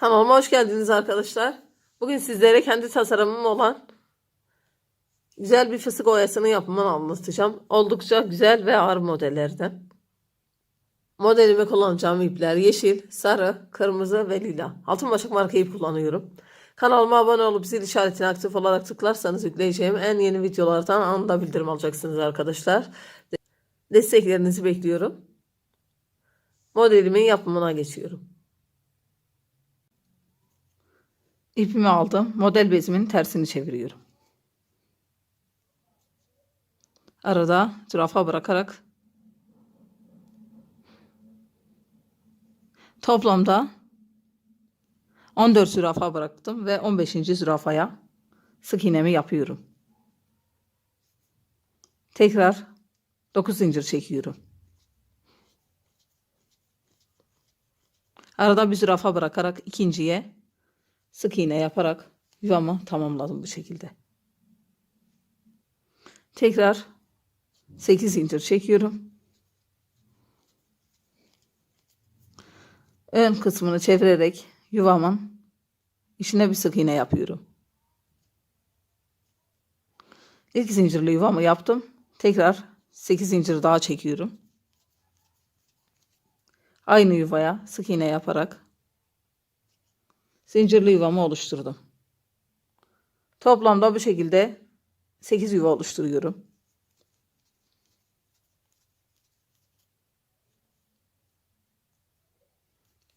Kanalıma hoş geldiniz arkadaşlar. Bugün sizlere kendi tasarımım olan güzel bir fıstık oyasının yapımını anlatacağım. Oldukça güzel ve ağır modellerden. Modelime kullanacağım ipler yeşil, sarı, kırmızı ve lila. Altın başak marka ip kullanıyorum. Kanalıma abone olup zil işaretini aktif olarak tıklarsanız yükleyeceğim en yeni videolardan anında bildirim alacaksınız arkadaşlar. Desteklerinizi bekliyorum. Modelimin yapımına geçiyorum. İpimi aldım. Model bezimin tersini çeviriyorum. Arada zürafa bırakarak toplamda 14 zürafa bıraktım ve 15. zürafaya sık iğnemi yapıyorum. Tekrar 9 zincir çekiyorum. Arada bir zürafa bırakarak ikinciye sık iğne yaparak yuvamı tamamladım bu şekilde. Tekrar 8 zincir çekiyorum. Ön kısmını çevirerek yuvamın içine bir sık iğne yapıyorum. İlk zincirli yuvamı yaptım. Tekrar 8 zincir daha çekiyorum. Aynı yuvaya sık iğne yaparak zincirli yuvamı oluşturdum. Toplamda bu şekilde 8 yuva oluşturuyorum.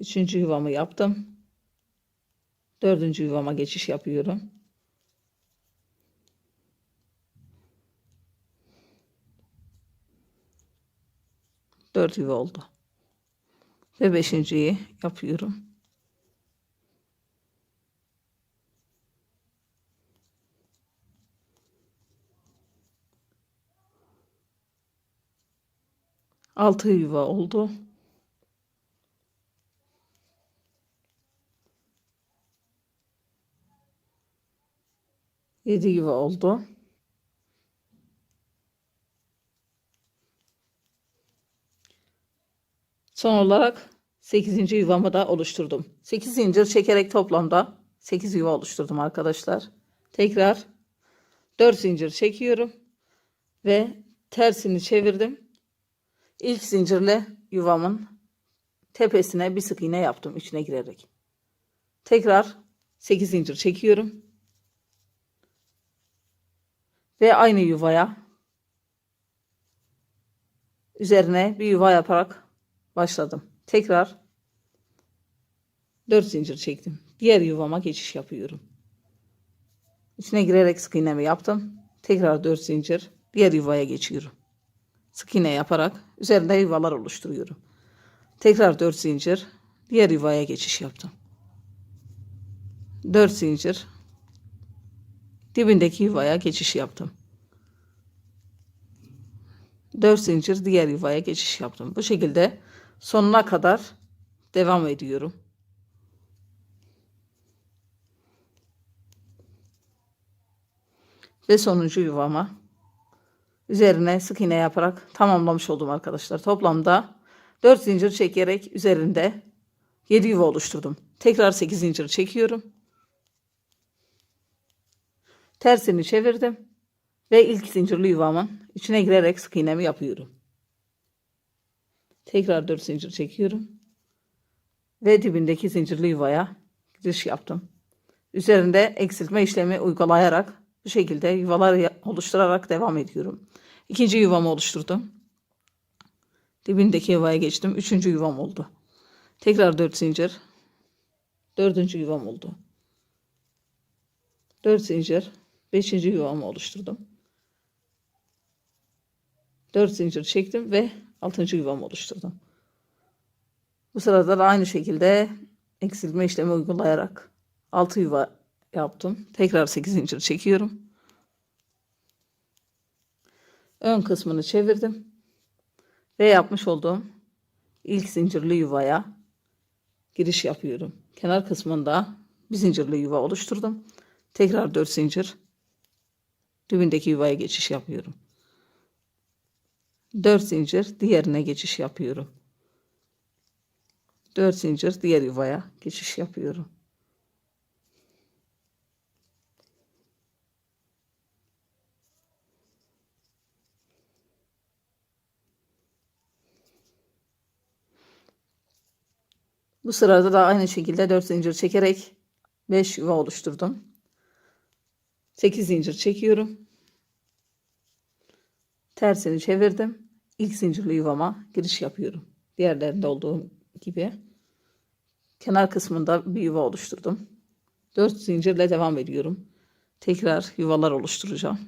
Üçüncü yuvamı yaptım. Dördüncü yuvama geçiş yapıyorum. Dört yuva oldu. Ve beşinciyi yapıyorum. Altı yuva oldu. Yedi yuva oldu. Son olarak 8. yuvamı da oluşturdum. 8 zincir çekerek toplamda 8 yuva oluşturdum arkadaşlar. Tekrar 4 zincir çekiyorum ve tersini çevirdim. İlk zincirle yuvamın tepesine bir sık iğne yaptım içine girerek. Tekrar 8 zincir çekiyorum. Ve aynı yuvaya üzerine bir yuva yaparak başladım. Tekrar 4 zincir çektim. Diğer yuvama geçiş yapıyorum. İçine girerek sık iğnemi yaptım. Tekrar 4 zincir diğer yuvaya geçiyorum. Sık iğne yaparak üzerinde yuvalar oluşturuyorum. Tekrar 4 zincir diğer yuvaya geçiş yaptım. 4 zincir dibindeki yuvaya geçiş yaptım. 4 zincir diğer yuvaya geçiş yaptım. Bu şekilde sonuna kadar devam ediyorum. Ve sonuncu yuvama üzerine sık iğne yaparak tamamlamış oldum arkadaşlar. Toplamda 4 zincir çekerek üzerinde 7 yuva oluşturdum. Tekrar 8 zincir çekiyorum. Tersini çevirdim ve ilk zincirli yuvamın içine girerek sık iğnemi yapıyorum. Tekrar 4 zincir çekiyorum. Ve dibindeki zincirli yuvaya giriş yaptım. Üzerinde eksiltme işlemi uygulayarak bu şekilde yuvalar oluşturarak devam ediyorum. İkinci yuvamı oluşturdum. Dibindeki yuvaya geçtim. Üçüncü yuvam oldu. Tekrar 4 zincir. Dördüncü yuvam oldu. 4 zincir. Beşinci yuvamı oluşturdum. 4 zincir çektim ve 6. yuvamı oluşturdum. Bu sırada da aynı şekilde eksiltme işlemi uygulayarak 6 yuva yaptım. Tekrar 8 zincir çekiyorum. Ön kısmını çevirdim. Ve yapmış olduğum ilk zincirli yuvaya giriş yapıyorum. Kenar kısmında bir zincirli yuva oluşturdum. Tekrar 4 zincir dibindeki yuvaya geçiş yapıyorum. 4 zincir diğerine geçiş yapıyorum. 4 zincir diğer yuvaya geçiş yapıyorum. Bu sırada da aynı şekilde 4 zincir çekerek 5 yuva oluşturdum. 8 zincir çekiyorum. Tersini çevirdim. İlk zincirli yuvama giriş yapıyorum. Diğerlerinde olduğu gibi. Kenar kısmında bir yuva oluşturdum. 4 zincirle devam ediyorum. Tekrar yuvalar oluşturacağım.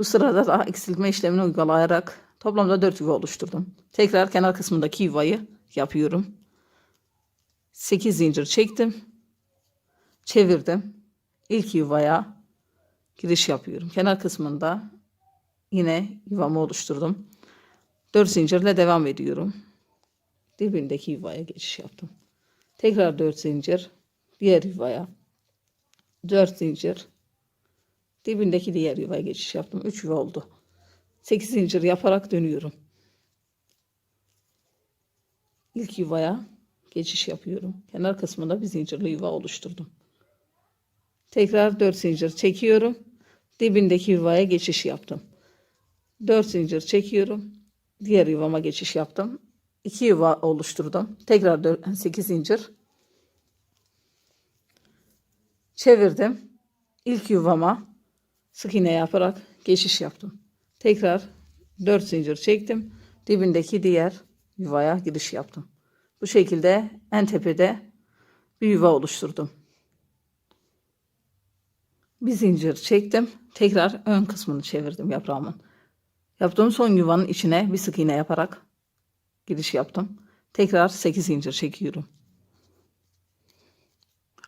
Bu sırada da eksiltme işlemini uygulayarak toplamda 4 yuva oluşturdum. Tekrar kenar kısmındaki yuvayı yapıyorum. 8 zincir çektim. Çevirdim. İlk yuvaya giriş yapıyorum. Kenar kısmında yine yuvamı oluşturdum. 4 zincirle devam ediyorum. Dibindeki yuvaya geçiş yaptım. Tekrar 4 zincir. Diğer yuvaya. 4 zincir. Dibindeki diğer yuvaya geçiş yaptım. 3 yuva oldu. 8 zincir yaparak dönüyorum. İlk yuvaya geçiş yapıyorum. Kenar kısmında bir zincirli yuva oluşturdum. Tekrar 4 zincir çekiyorum. Dibindeki yuvaya geçiş yaptım. 4 zincir çekiyorum. Diğer yuvama geçiş yaptım. 2 yuva oluşturdum. Tekrar 4, 8 zincir. Çevirdim. İlk yuvama sık iğne yaparak geçiş yaptım. Tekrar 4 zincir çektim. Dibindeki diğer yuvaya giriş yaptım. Bu şekilde en tepede bir yuva oluşturdum. Bir zincir çektim. Tekrar ön kısmını çevirdim yaprağımın. Yaptığım son yuvanın içine bir sık iğne yaparak giriş yaptım. Tekrar 8 zincir çekiyorum.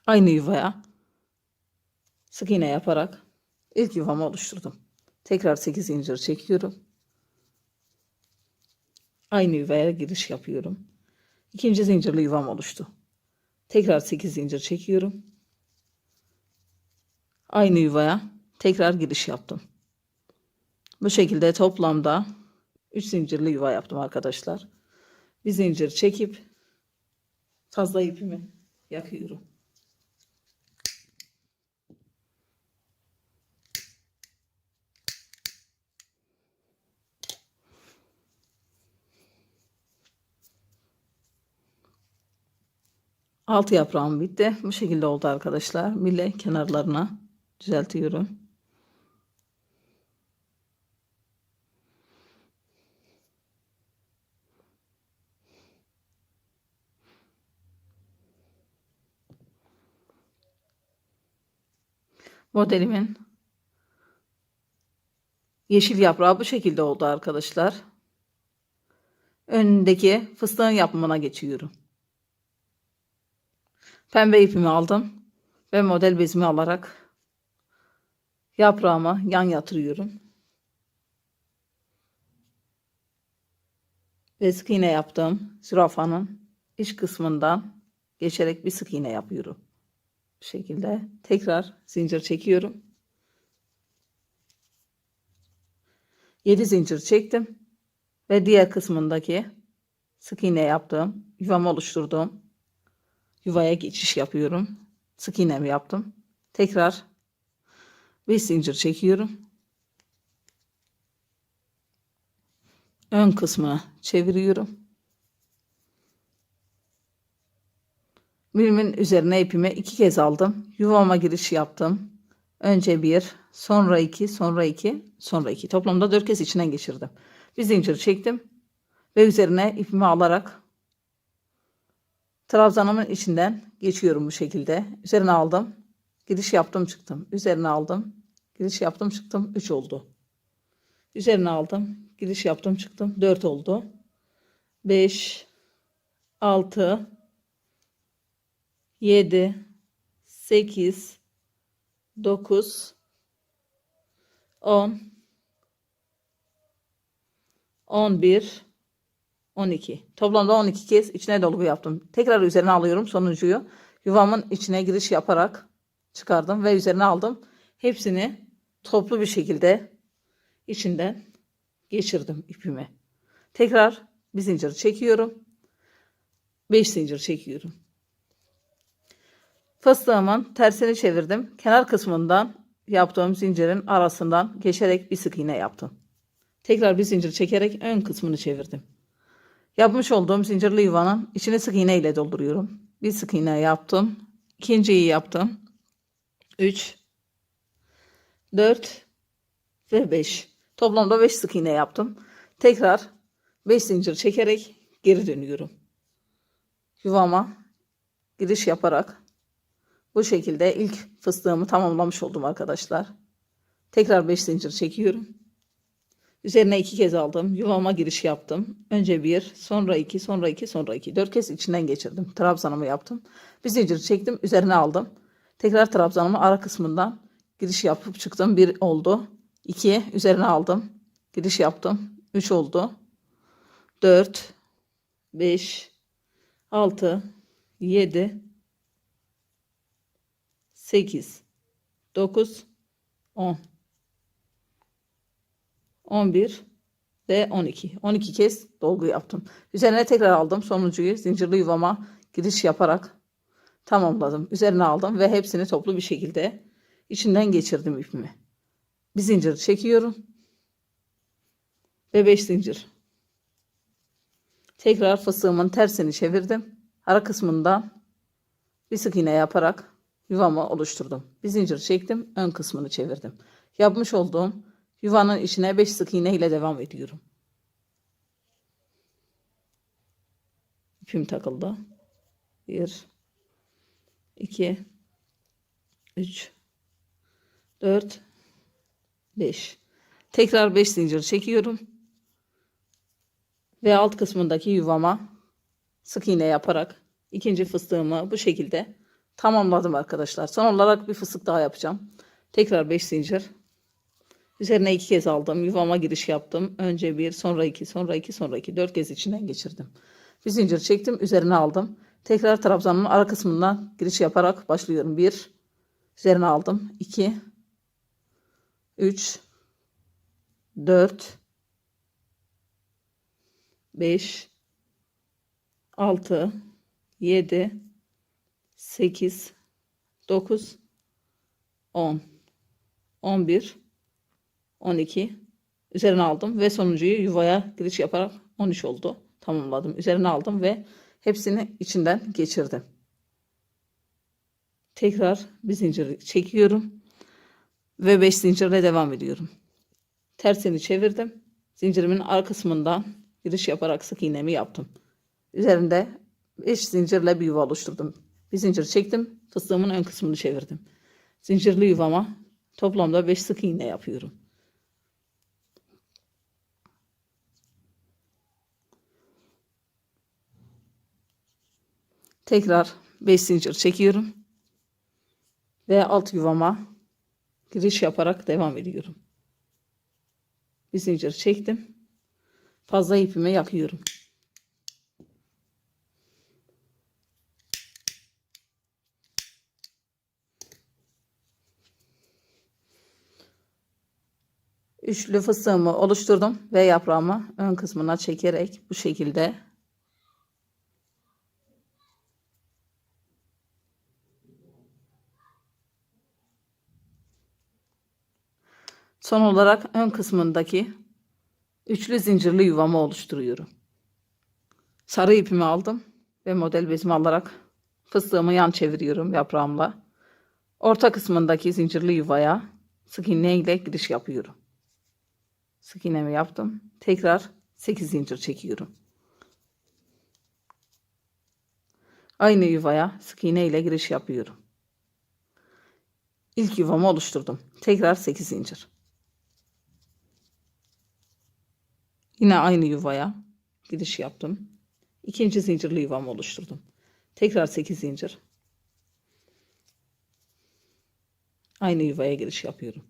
Aynı yuvaya sık iğne yaparak ilk yuvamı oluşturdum. Tekrar 8 zincir çekiyorum. Aynı yuvaya giriş yapıyorum. İkinci zincirli yuvam oluştu. Tekrar 8 zincir çekiyorum. Aynı yuvaya tekrar giriş yaptım. Bu şekilde toplamda 3 zincirli yuva yaptım arkadaşlar. Bir zincir çekip fazla ipimi yakıyorum. Altı yaprağım bitti. Bu şekilde oldu arkadaşlar. Bile kenarlarına düzeltiyorum. Modelimin yeşil yaprağı bu şekilde oldu arkadaşlar. Önündeki fıstığın yapımına geçiyorum. Pembe ipimi aldım ve model bezimi alarak yaprağıma yan yatırıyorum. Ve sık iğne yaptığım zürafanın iç kısmından geçerek bir sık iğne yapıyorum. Bu şekilde tekrar zincir çekiyorum. 7 zincir çektim ve diğer kısmındaki sık iğne yaptığım yuvamı oluşturduğum yuvaya geçiş yapıyorum. Sık iğnemi yaptım. Tekrar 5 zincir çekiyorum. Ön kısmına çeviriyorum. Birimin üzerine ipimi iki kez aldım. Yuvama giriş yaptım. Önce bir, sonra iki, sonra iki, sonra iki. Toplamda dört kez içinden geçirdim. Bir zincir çektim ve üzerine ipimi alarak trabzanımın içinden geçiyorum bu şekilde. Üzerine aldım. Giriş yaptım çıktım. Üzerine aldım. Giriş yaptım çıktım. 3 oldu. Üzerine aldım. Giriş yaptım çıktım. 4 oldu. 5 6 7 8 9 10 11 12. Toplamda 12 kez içine dolgu yaptım. Tekrar üzerine alıyorum sonuncuyu. yuvamın içine giriş yaparak çıkardım ve üzerine aldım. Hepsini toplu bir şekilde içinden geçirdim ipimi. Tekrar bir zincir çekiyorum. 5 zincir çekiyorum. Fıstığımın tersini çevirdim. Kenar kısmından yaptığım zincirin arasından geçerek bir sık iğne yaptım. Tekrar bir zincir çekerek ön kısmını çevirdim. Yapmış olduğum zincirli yuvanın içini sık iğne ile dolduruyorum. Bir sık iğne yaptım. İkinciyi yaptım. 3 4 ve 5. Toplamda 5 sık iğne yaptım. Tekrar 5 zincir çekerek geri dönüyorum. Yuvama giriş yaparak bu şekilde ilk fıstığımı tamamlamış oldum arkadaşlar. Tekrar 5 zincir çekiyorum. Üzerine iki kez aldım. Yuvama giriş yaptım. Önce bir, sonra iki, sonra iki, sonra iki. Dört kez içinden geçirdim. Trabzanımı yaptım. Bir zincir çektim. Üzerine aldım. Tekrar trabzanımı ara kısmından giriş yapıp çıktım. Bir oldu. İki, üzerine aldım. Giriş yaptım. Üç oldu. Dört, beş, altı, yedi, sekiz, dokuz, on. 11 ve 12. 12 kez dolgu yaptım. Üzerine tekrar aldım. Sonuncuyu zincirli yuvama giriş yaparak tamamladım. Üzerine aldım ve hepsini toplu bir şekilde içinden geçirdim ipimi. Bir zincir çekiyorum. Ve 5 zincir. Tekrar fıstığımın tersini çevirdim. Ara kısmından bir sık iğne yaparak yuvamı oluşturdum. Bir zincir çektim. Ön kısmını çevirdim. Yapmış olduğum Yuvanın içine 5 sık iğne ile devam ediyorum. İpim takıldı. 1 2 3 4 5 Tekrar 5 zincir çekiyorum. Ve alt kısmındaki yuvama sık iğne yaparak ikinci fıstığımı bu şekilde tamamladım arkadaşlar. Son olarak bir fıstık daha yapacağım. Tekrar 5 zincir Üzerine iki kez aldım. Yuvama giriş yaptım. Önce bir, sonra iki, sonra iki, sonra iki. Dört kez içinden geçirdim. Bir zincir çektim. Üzerine aldım. Tekrar trabzanın ara kısmından giriş yaparak başlıyorum. Bir, üzerine aldım. İki, üç, dört, beş, altı, yedi, sekiz, dokuz, on, on bir, 12 üzerine aldım ve sonuncuyu yuvaya giriş yaparak 13 oldu. Tamamladım. Üzerine aldım ve hepsini içinden geçirdim. Tekrar bir zincir çekiyorum ve 5 zincirle devam ediyorum. Tersini çevirdim. Zincirimin arka kısmından giriş yaparak sık iğnemi yaptım. Üzerinde 5 zincirle bir yuva oluşturdum. Bir zincir çektim. Fıstığımın ön kısmını çevirdim. Zincirli yuvama toplamda 5 sık iğne yapıyorum. Tekrar 5 zincir çekiyorum. Ve alt yuvama giriş yaparak devam ediyorum. Bir zincir çektim. Fazla ipime yakıyorum. Üçlü fıstığımı oluşturdum ve yaprağımı ön kısmına çekerek bu şekilde Son olarak ön kısmındaki üçlü zincirli yuvamı oluşturuyorum. Sarı ipimi aldım ve model bezimi alarak fıstığımı yan çeviriyorum yaprağımla. Orta kısmındaki zincirli yuvaya sık iğne ile giriş yapıyorum. Sık iğnemi yaptım. Tekrar 8 zincir çekiyorum. Aynı yuvaya sık iğne ile giriş yapıyorum. İlk yuvamı oluşturdum. Tekrar 8 zincir. Yine aynı yuvaya giriş yaptım. İkinci zincirli yuvamı oluşturdum. Tekrar 8 zincir. Aynı yuvaya giriş yapıyorum.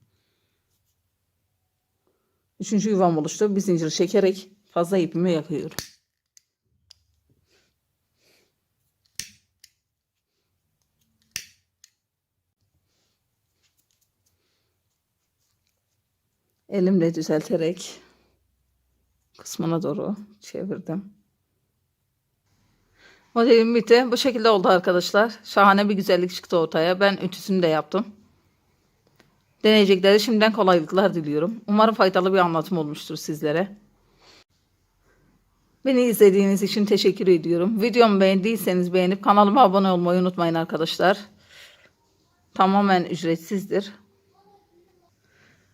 Üçüncü yuvam oluştu. Bir zincir çekerek fazla ipimi yakıyorum. Elimle düzelterek kısmına doğru çevirdim. Modelim bitti. Bu şekilde oldu arkadaşlar. Şahane bir güzellik çıktı ortaya. Ben ütüsünü de yaptım. Deneyecekleri şimdiden kolaylıklar diliyorum. Umarım faydalı bir anlatım olmuştur sizlere. Beni izlediğiniz için teşekkür ediyorum. Videomu beğendiyseniz beğenip kanalıma abone olmayı unutmayın arkadaşlar. Tamamen ücretsizdir.